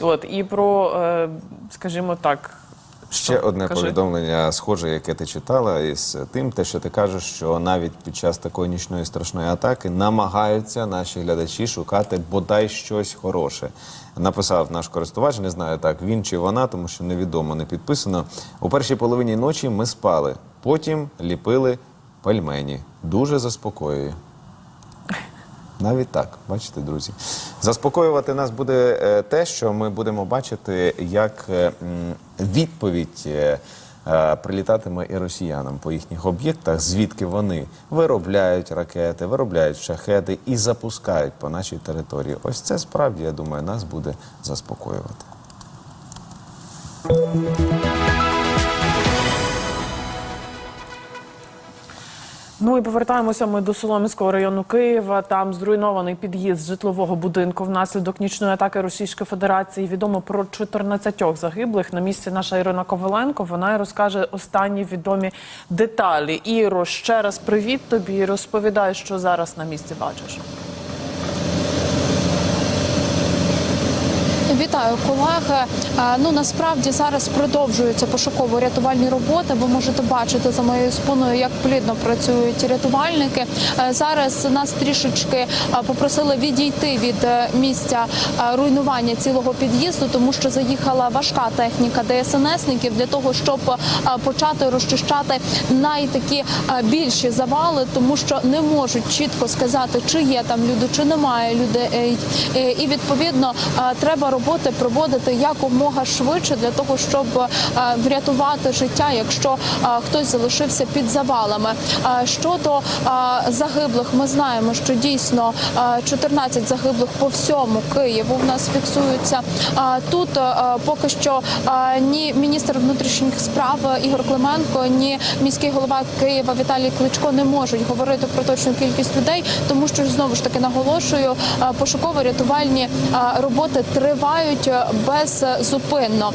От і про, е, скажімо так, Ще одне Кажи. повідомлення схоже, яке ти читала, із тим, те, що ти кажеш, що навіть під час такої нічної страшної атаки намагаються наші глядачі шукати бодай щось хороше. Написав наш користувач, не знаю так, він чи вона, тому що невідомо, не підписано. У першій половині ночі ми спали, потім ліпили пельмені. Дуже заспокоює. Навіть так, бачите, друзі. Заспокоювати нас буде е, те, що ми будемо бачити, як е, відповідь е, прилітатиме і росіянам по їхніх об'єктах, звідки вони виробляють ракети, виробляють шахеди і запускають по нашій території. Ось це справді, я думаю, нас буде заспокоювати. Ну і повертаємося ми до Солом'янського району Києва. Там зруйнований під'їзд житлового будинку внаслідок нічної атаки Російської Федерації. Відомо про 14 загиблих. На місці наша Ірина Коваленко. Вона розкаже останні відомі деталі. Іро, ще раз привіт тобі. Розповідай, що зараз на місці бачиш. Вітаю колеги. Е, Ну насправді зараз продовжуються пошуково-рятувальні роботи. Ви можете бачити за моєю спиною, як плідно працюють рятувальники. Е, Зараз нас трішечки е, попросили відійти від місця руйнування цілого під'їзду, тому що заїхала важка техніка ДСНСників для того, щоб почати розчищати найтакі більші завали, тому що не можуть чітко сказати, чи є там люди, чи немає людей. І відповідно треба роботи проводити якомога швидше для того, щоб е, врятувати життя, якщо е, хтось залишився під завалами. Е, Щодо загиблих, ми знаємо, що дійсно е, 14 загиблих по всьому Києву в нас фіксуються. Тут поки що ні міністр внутрішніх справ Ігор Клименко, ні міський голова Києва Віталій Кличко не можуть говорити про точну кількість людей, тому що знову ж таки наголошую, пошуково-рятувальні роботи тривають е, беззупинно.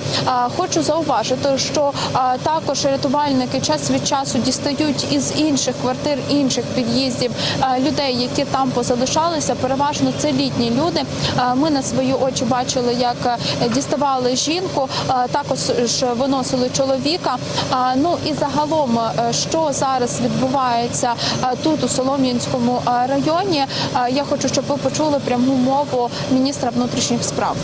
Хочу зауважити, що також рятувальники час від часу дістають із інших квартир, інших під'їздів людей, які там позалишалися. Переважно це літні люди. Ми на свої очі бачили, як е, діставали жінку, також виносили чоловіка. Ну і загалом, е, що зараз відбувається тут у Солом'янському районі, я хочу, щоб ви почули пряму мову міністра внутрішніх справ.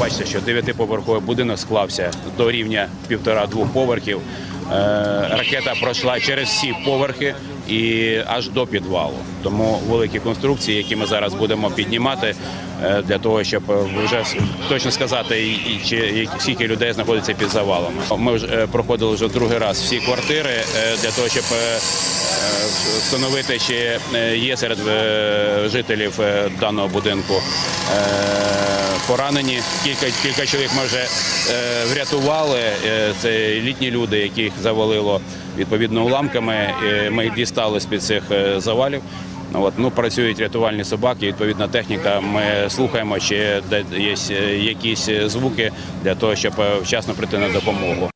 Бачите, що дев'ятиповерховий будинок склався до рівня півтора-двох поверхів. Е, Ракета пройшла через всі поверхи і аж до підвалу. Тому великі конструкції, які ми зараз будемо піднімати, для того, щоб е, вже точно сказати, чи скільки людей знаходиться під завалами. Ми вже е, проходили вже другий раз всі квартири е, для того, щоб е, е, встановити, чи е, є серед е, жителів е, даного будинку е, поранені. Кілька кілька чоловік ми вже е, врятували. Е, Це літні люди, яких завалило відповідно уламками. Е, Ми їх дістали з під цих е, завалів. От, ну, працюють рятувальні собаки, відповідна техніка. Ми слухаємо, чи є е, якісь звуки для того, щоб е, вчасно прийти на допомогу.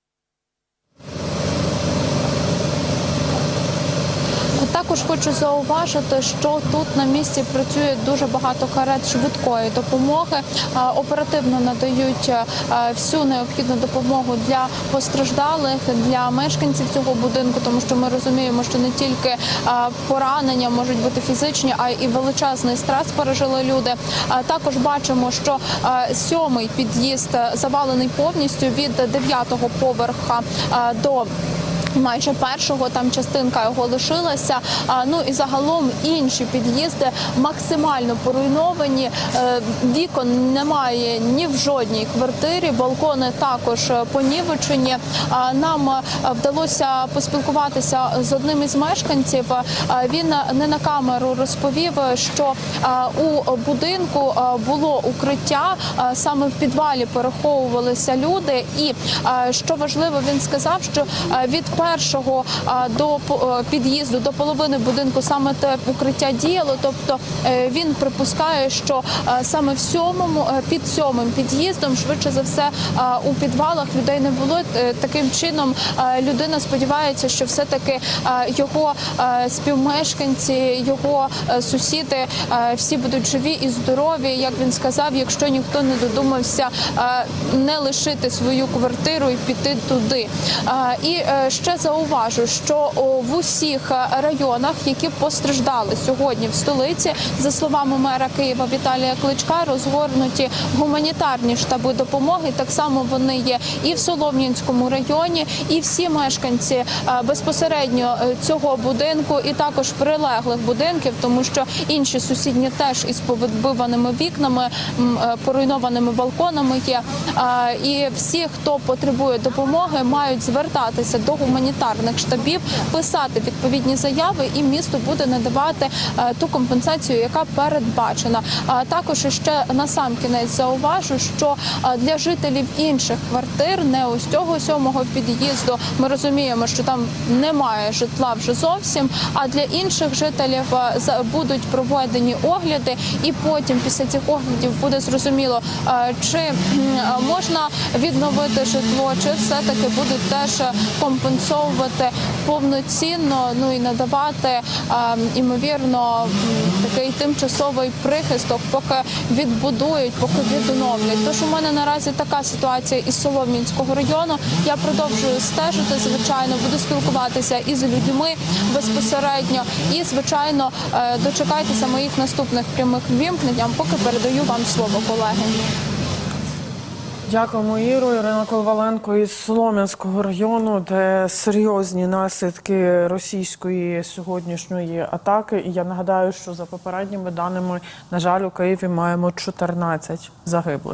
Також хочу зауважити, що тут на місці працює дуже багато карет швидкої допомоги. Е, Оперативно надають е, всю необхідну допомогу для постраждалих, для мешканців цього будинку, тому що ми розуміємо, що не тільки е, поранення можуть бути фізичні, а й величезний стрес пережили люди. Також бачимо, що сьомий під'їзд завалений повністю від дев'ятого поверха до Майже першого там частинка його лишилася. Ну і загалом інші під'їзди максимально поруйновані. Е, Вікон немає ні в жодній квартирі. Балкони також понівечені. Нам е, вдалося поспілкуватися з одним із мешканців. Е, Він не на камеру розповів, що у будинку було укриття саме в підвалі переховувалися люди. І що важливо, він сказав, що від першого до е, під'їзду до половини будинку саме те укриття діяло. Тобто е, він припускає, що е, саме в сьомому під сьомим під'їздом швидше за все у підвалах людей не було. Таким чином людина сподівається, що все таки його співмешканці, його сусіди всі будуть живі і здорові. Як він сказав, якщо ніхто не додумався не лишити свою квартиру і піти туди. І е, зауважу, що в усіх е, районах, які постраждали сьогодні в столиці, за словами мера Києва Віталія Кличка, розгорнуті гуманітарні штаби допомоги. Так само вони є і в Солом'янському районі, і всі мешканці е, безпосередньо е, цього будинку, і також прилеглих будинків, тому що інші сусідні теж із повідбиваними вікнами, поруйнованими балконами є. І всі, хто потребує допомоги, мають звертатися до гуманітарних штабів, писати відповідні заяви, і місто буде надавати е, ту компенсацію, яка передбачена. Також ще на сам кінець зауважу, що е, для жителів інших квартир, не ось цього сьомого під'їзду, ми розуміємо, що там немає житла вже зовсім. А для інших жителів е, будуть проведені огляди, і потім після цих оглядів буде зрозуміло, чи можна відновити житло, чи все таки будуть теж е, компенсовувати повноцінно, ну і надавати імовірно такий тимчасовий прихисток, поки відбудують, поки відновлять. Тож у мене наразі така ситуація із Солом'янського району. Я продовжую стежити, звичайно, буду спілкуватися із людьми безпосередньо. І звичайно, е, дочекайтеся моїх наступних прямих вімкнень, поки передаю вам слово, колеги. Дякуємо, Іру. Ірина Колваленко із Солом'янського району, де серйозні наслідки російської сьогоднішньої атаки. І я нагадаю, що за попередніми даними, на жаль, у Києві маємо 14 загиблих.